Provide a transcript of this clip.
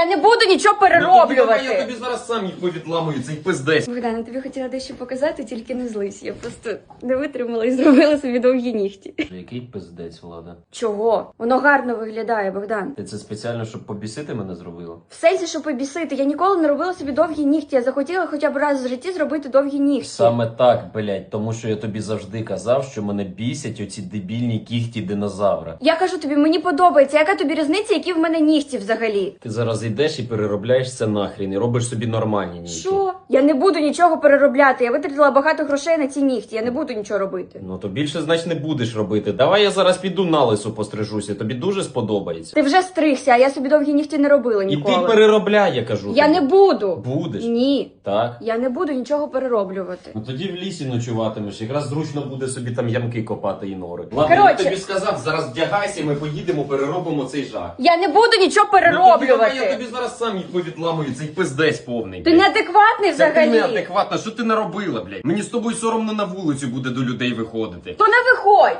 Я не буду нічого Ну, давай, Я тобі зараз сам їх повідламую, цей пиздець. Богдан, я тобі хотіла дещо показати, тільки не злись. Я просто не витримала і зробила собі довгі нігті. Який пиздець, Влада? Чого? Воно гарно виглядає, Богдан. Ти це спеціально, щоб побісити мене зробила? В сенсі, щоб побісити. Я ніколи не робила собі довгі нігті. Я захотіла хоча б раз в житті зробити довгі нігті. Саме так, блять, тому що я тобі завжди казав, що мене бісять оці дебільні кіхті динозавра. Я кажу тобі, мені подобається. Яка тобі різниця, які в мене нігті взагалі? Ти зараз йдеш і переробляєш це нахрін і робиш собі нормальні нігті. Що? Я не буду нічого переробляти. Я витратила багато грошей на ці нігті. Я не буду нічого робити. Ну то більше, значить, не будеш робити. Давай я зараз піду на лису пострижуся. Тобі дуже сподобається. Ти вже стригся, а я собі довгі нігті не робила І ніколи. ти переробляй, я кажу. Я тобі. не буду. Будеш. Ні. Так. Я не буду нічого перероблювати. Ну тоді в лісі ночуватимеш, якраз зручно буде собі там ямки копати і нори. Ладно, Коротше. я тобі сказав, зараз вдягайся, ми поїдемо, переробимо цей жах. Я не буду нічого Ну, перероблювати. давай, я тобі зараз сам їх повідламую, цей пиздець повний. Ти блядь. неадекватний взагалі? ти взагалі. неадекватна, що ти наробила, блядь? Мені з тобою соромно на вулицю буде до людей виходити. То не виходь.